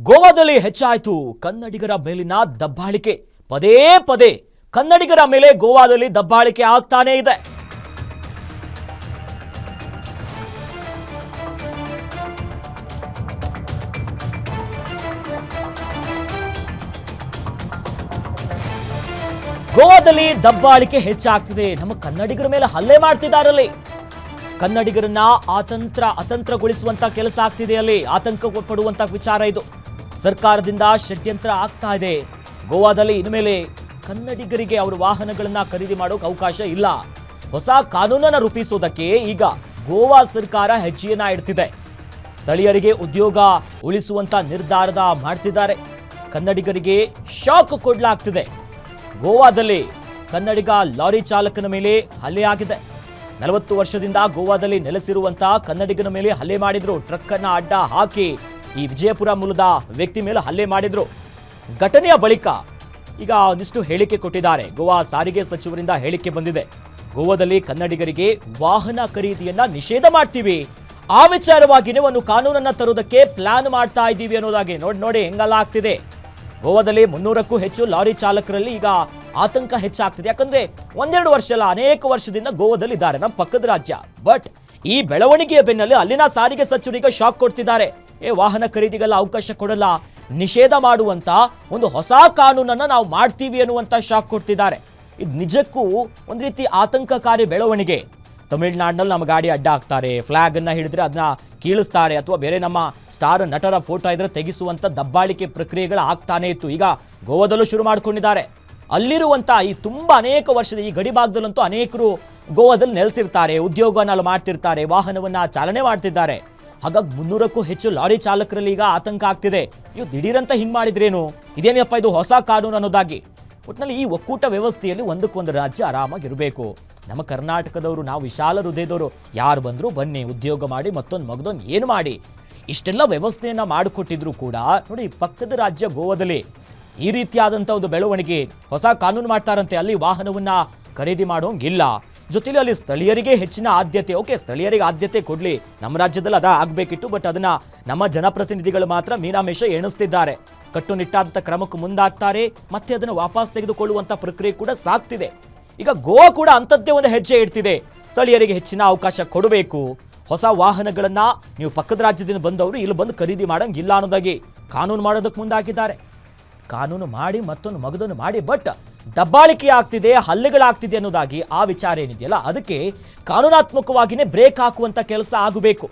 ಗೋವಾದಲ್ಲಿ ಹೆಚ್ಚಾಯಿತು. ಕನ್ನಡಿಗರ ಮೇಲಿನ ದಬ್ಬಾಳಿಕೆ. ಪದೇ ಪದೇ ಕನ್ನಡಿಗರ ಮೇಲೆ ಗೋವಾದಲ್ಲಿ ದಬ್ಬಾಳಿಕೆ ಆಗ್ತಾನೇ ಇದೆ. ಗೋವಾದಲ್ಲಿ ದಬ್ಬಾಳಿಕೆ ಹೆಚ್ಚಾಗ್ತಿದೆ. ನಮ್ಮ ಕನ್ನಡಿಗರ ಮೇಲೆ ಹಲ್ಲೆ ಮಾಡ್ತಿದ್ದಾರಲ್ಲಿ ಕನ್ನಡಿಗರನ್ನ ಆತಂತ್ರ, ಅತಂತ್ರಗೊಳಿಸುವಂತ ಕೆಲಸ ಆಗ್ತಿದೆ ಅಲ್ಲಿ. ಆತಂಕ ಪಡುವಂತ ವಿಚಾರ ಇದು. ಸರ್ಕಾರದಿಂದ ಷಡ್ಯಂತ್ರ ಆಗ್ತಾ ಇದೆ. ಗೋವಾದಲ್ಲಿ ಇನ್ಮೇಲೆ ಕನ್ನಡಿಗರಿಗೆ ಅವರು ವಾಹನಗಳನ್ನ ಖರೀದಿ ಮಾಡೋಕೆ ಅವಕಾಶ ಇಲ್ಲ. ಹೊಸ ಕಾನೂನನ್ನ ರೂಪಿಸೋದಕ್ಕೆ ಈಗ ಗೋವಾ ಸರ್ಕಾರ ಹೆಜ್ಜೆಯನ್ನ ಇಡ್ತಿದೆ. ಸ್ಥಳೀಯರಿಗೆ ಉದ್ಯೋಗ ಉಳಿಸುವಂತ ನಿರ್ಧಾರದ ಮಾಡ್ತಿದ್ದಾರೆ. ಕನ್ನಡಿಗರಿಗೆ ಶಾಕ್ ಕೊಡ್ಲಾಗ್ತಿದೆ. ಗೋವಾದಲ್ಲಿ ಕನ್ನಡಿಗ ಲಾರಿ ಚಾಲಕನ ಮೇಲೆ ಹಲ್ಲೆ ಆಗಿದೆ. ನಲವತ್ತು ವರ್ಷದಿಂದ ಗೋವಾದಲ್ಲಿ ನೆಲೆಸಿರುವಂತಹ ಕನ್ನಡಿಗನ ಮೇಲೆ ಹಲ್ಲೆ ಮಾಡಿದ್ರು. ಟ್ರಕ್ ಅನ್ನ ಅಡ್ಡ ಹಾಕಿ ಈ ವಿಜಯಪುರ ಮೂಲದ ವ್ಯಕ್ತಿ ಮೇಲೆ ಹಲ್ಲೆ ಮಾಡಿದ್ರು. ಘಟನೆಯ ಬಳಿಕ ಈಗ ಒಂದಿಷ್ಟು ಹೇಳಿಕೆ ಕೊಟ್ಟಿದ್ದಾರೆ. ಗೋವಾ ಸಾರಿಗೆ ಸಚಿವರಿಂದ ಹೇಳಿಕೆ ಬಂದಿದೆ. ಗೋವಾದಲ್ಲಿ ಕನ್ನಡಿಗರಿಗೆ ವಾಹನ ಖರೀದಿಯನ್ನ ನಿಷೇಧ ಮಾಡ್ತೀವಿ. ಆ ವಿಚಾರವಾಗಿನೇ ಒಂದು ಕಾನೂನನ್ನ ತರುವುದಕ್ಕೆ ಪ್ಲಾನ್ ಮಾಡ್ತಾ ಇದ್ದೀವಿ ಅನ್ನೋದಾಗಿ ನೋಡಿ ನೋಡಿ ಹೆಂಗಲ್ಲ ಆಗ್ತಿದೆ. ಗೋವಾದಲ್ಲಿ ಮುನ್ನೂರಕ್ಕೂ ಹೆಚ್ಚು ಲಾರಿ ಚಾಲಕರಲ್ಲಿ ಈಗ ಆತಂಕ ಹೆಚ್ಚಾಗ್ತಿದೆ. ಯಾಕಂದ್ರೆ ಒಂದೆರಡು ವರ್ಷ ಅಲ್ಲ, ಅನೇಕ ವರ್ಷದಿಂದ ಗೋವಾದಲ್ಲಿ ಇದ್ದಾರೆ ನಮ್ಮ ಪಕ್ಕದ ರಾಜ್ಯ. ಬಟ್ ಈ ಬೆಳವಣಿಗೆಯ ಬೆನ್ನಲ್ಲಿ ಅಲ್ಲಿನ ಸಾರಿಗೆ ಸಚಿವರಿಗೆ ಶಾಕ್ ಕೊಡ್ತಿದ್ದಾರೆ. ಏ, ವಾಹನ ಖರೀದಿಗೆಲ್ಲ ಅವಕಾಶ ಕೊಡಲ್ಲ. ನಿಷೇಧ ಮಾಡುವಂತ ಒಂದು ಹೊಸ ಕಾನೂನನ್ನ ನಾವು ಮಾಡ್ತೀವಿ ಅನ್ನುವಂತ ಶಾಕ್ ಕೊಡ್ತಿದ್ದಾರೆ. ಇದು ನಿಜಕ್ಕೂ ಒಂದು ರೀತಿ ಆತಂಕಕಾರಿ ಬೆಳವಣಿಗೆ. ತಮಿಳ್ನಾಡಿನಲ್ಲಿ ನಮ್ಮ ಗಾಡಿ ಅಡ್ಡ ಹಾಕ್ತಾರೆ. ಫ್ಲಾಗ್ ಅನ್ನ ಹಿಡಿದ್ರೆ ಅದನ್ನ ಕೀಳಿಸ್ತಾರೆ. ಅಥವಾ ಬೇರೆ ನಮ್ಮ ಸ್ಟಾರ್ ನಟರ ಫೋಟೋ ಇದ್ರೆ ತೆಗೆಸುವಂಥ ದಬ್ಬಾಳಿಕೆ ಪ್ರಕ್ರಿಯೆಗಳು ಆಗ್ತಾನೆ ಇತ್ತು. ಈಗ ಗೋವಾದಲ್ಲೂ ಶುರು ಮಾಡ್ಕೊಂಡಿದ್ದಾರೆ. ಅಲ್ಲಿರುವಂತ ಈ ತುಂಬಾ ಅನೇಕ ವರ್ಷದ ಈ ಗಡಿ ಭಾಗದಲ್ಲಂತೂ ಅನೇಕರು ಗೋವಾದಲ್ಲಿ ನೆಲೆಸಿರ್ತಾರೆ. ಉದ್ಯೋಗವನ್ನ ಅಲ್ಲಿ ಮಾಡ್ತಿರ್ತಾರೆ. ವಾಹನವನ್ನ ಚಾಲನೆ ಮಾಡ್ತಿದ್ದಾರೆ. ಹಾಗಾಗಿ ಮುನ್ನೂರಕ್ಕೂ ಹೆಚ್ಚು ಲಾರಿ ಚಾಲಕರಲ್ಲಿ ಈಗ ಆತಂಕ ಆಗ್ತಿದೆ. ಇವು ದಿಢೀರಂತ ಹಿಂಗೆ ಮಾಡಿದ್ರೇನು? ಇದೇನಪ್ಪ ಇದು ಹೊಸ ಕಾನೂನು ಅನ್ನೋದಾಗಿ? ಒಟ್ಟಿನಲ್ಲಿ ಈ ಒಕ್ಕೂಟ ವ್ಯವಸ್ಥೆಯಲ್ಲಿ ಒಂದಕ್ಕೊಂದು ರಾಜ್ಯ ಆರಾಮಾಗಿರಬೇಕು. ನಮ್ಮ ಕರ್ನಾಟಕದವರು, ನಾವು ವಿಶಾಲ ಹೃದಯದವರು ಯಾರು ಬಂದರೂ ಬನ್ನಿ, ಉದ್ಯೋಗ ಮಾಡಿ, ಮತ್ತೊಂದು ಮಗದೊಂದು ಏನು ಮಾಡಿ? ಇಷ್ಟೆಲ್ಲ ವ್ಯವಸ್ಥೆಯನ್ನು ಮಾಡಿಕೊಟ್ಟಿದ್ರು ಕೂಡ, ನೋಡಿ ಪಕ್ಕದ ರಾಜ್ಯ ಗೋವಾದಲ್ಲಿ ಈ ರೀತಿಯಾದಂಥ ಒಂದು ಬೆಳವಣಿಗೆ ಹೊಸ ಕಾನೂನು ಮಾಡ್ತಾರಂತೆ, ಅಲ್ಲಿ ವಾಹನವನ್ನು ಖರೀದಿ ಮಾಡೋಂಗಿಲ್ಲ ಜೊತೆಲಿ ಅಲ್ಲಿ ಸ್ಥಳೀಯರಿಗೆ ಹೆಚ್ಚಿನ ಆದ್ಯತೆ, ಓಕೆ, ಸ್ಥಳೀಯರಿಗೆ ಆದ್ಯತೆ ಕೊಡ್ಲಿ. ನಮ್ಮ ರಾಜ್ಯದಲ್ಲಿ ಅದ ಆಗಬೇಕಿತ್ತು ಬಟ್ ಅದನ್ನ ನಮ್ಮ ಜನಪ್ರತಿನಿಧಿಗಳು ಮಾತ್ರ ಮೀನಾಮೇಷ ಎಣಿಸ್ತಿದ್ದಾರೆ. ಕಟ್ಟುನಿಟ್ಟಾದಂಥ ಕ್ರಮಕ್ಕೆ ಮುಂದಾಗ್ತಾರೆ, ಮತ್ತೆ ಅದನ್ನು ವಾಪಸ್ ತೆಗೆದುಕೊಳ್ಳುವಂತ ಪ್ರಕ್ರಿಯೆ ಕೂಡ ಸಾಗ್ತಿದೆ. ಈಗ ಗೋವಾ ಕೂಡ ಅಂಥದ್ದೇ ಒಂದು ಹೆಜ್ಜೆ ಇಡ್ತಿದೆ. ಸ್ಥಳೀಯರಿಗೆ ಹೆಚ್ಚಿನ ಅವಕಾಶ ಕೊಡಬೇಕು. ಹೊಸ ವಾಹನಗಳನ್ನ ನೀವು ಪಕ್ಕದ ರಾಜ್ಯದಿಂದ ಬಂದವರು ಇಲ್ಲಿ ಬಂದು ಖರೀದಿ ಮಾಡಂಗಿಲ್ಲ ಅನ್ನೋದಾಗಿ ಕಾನೂನು ಮಾಡೋದಕ್ಕೆ ಮುಂದಾಗಿದ್ದಾರೆ. ಕಾನೂನು ಮಾಡಿ ಮತ್ತೊಂದು ಮಗದನ್ನು ಮಾಡಿ ಬಟ್ ದಬ್ಬಾಳಿಕೆ ಆಗ್ತಿದೆ ಹಲ್ಲೆಗಳಾಗ್ತಿದೆ ಅನ್ನೋದಾಗಿ ಆ ವಿಚಾರ ಏನಿದೆಯಲ್ಲ, ಅದಕ್ಕೆ ಕಾನೂನಾತ್ಮಕವಾಗಿಯೇ ಬ್ರೇಕ್ ಹಾಕುವಂಥ ಕೆಲಸ ಆಗಬೇಕು.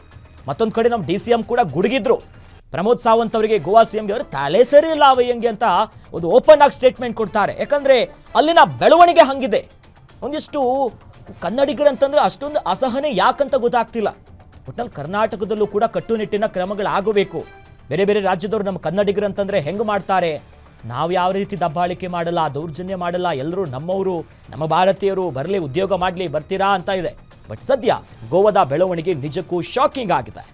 ಮತ್ತೊಂದು ಕಡೆ ನಮ್ಮ ಡಿ ಸಿ ಎಂ ಕೂಡ ಗುಡುಗಿದ್ರು. ಪ್ರಮೋದ್ ಸಾವಂತ್ ಅವರಿಗೆ ಗೋವಾ ಸಿ ಎಂಗೆ ಅವರು ತಲೆ ಸರಿ ಇಲ್ಲ ಅಂತ ಒಂದು ಓಪನ್ ಆಗಿ ಸ್ಟೇಟ್ಮೆಂಟ್ ಕೊಡ್ತಾರೆ. ಯಾಕಂದ್ರೆ ಅಲ್ಲಿನ ಬೆಳವಣಿಗೆ ಹಂಗಿದೆ. ಒಂದಿಷ್ಟು ಕನ್ನಡಿಗರಂತಂದ್ರೆ ಅಷ್ಟೊಂದು ಅಸಹನೆ ಯಾಕಂತ ಗೊತ್ತಾಗ್ತಿಲ್ಲ. ಒಟ್ನಲ್ಲಿ ಕರ್ನಾಟಕದಲ್ಲೂ ಕೂಡ ಕಟ್ಟುನಿಟ್ಟಿನ ಕ್ರಮಗಳಾಗಬೇಕು. ಬೇರೆ ಬೇರೆ ರಾಜ್ಯದವರು ನಮ್ಮ ಕನ್ನಡಿಗರಂತಂದ್ರೆ ಹೆಂಗೆ ಮಾಡ್ತಾರೆ? ನಾವು ಯಾವ ರೀತಿ ದಬ್ಬಾಳಿಕೆ ಮಾಡಲ್ಲ, ದೌರ್ಜನ್ಯ ಮಾಡಲ್ಲ, ಎಲ್ಲರೂ ನಮ್ಮವರು, ನಮ್ಮ ಭಾರತೀಯರು ಬರಲಿ, ಉದ್ಯೋಗ ಮಾಡಲಿ, ಬರ್ತೀರಾ ಅಂತ ಇದೆ. ಬಟ್ ಸದ್ಯ ಗೋವಾದ ಬೆಳವಣಿಗೆ ನಿಜಕ್ಕೂ ಶಾಕಿಂಗ್ ಆಗಿದೆ.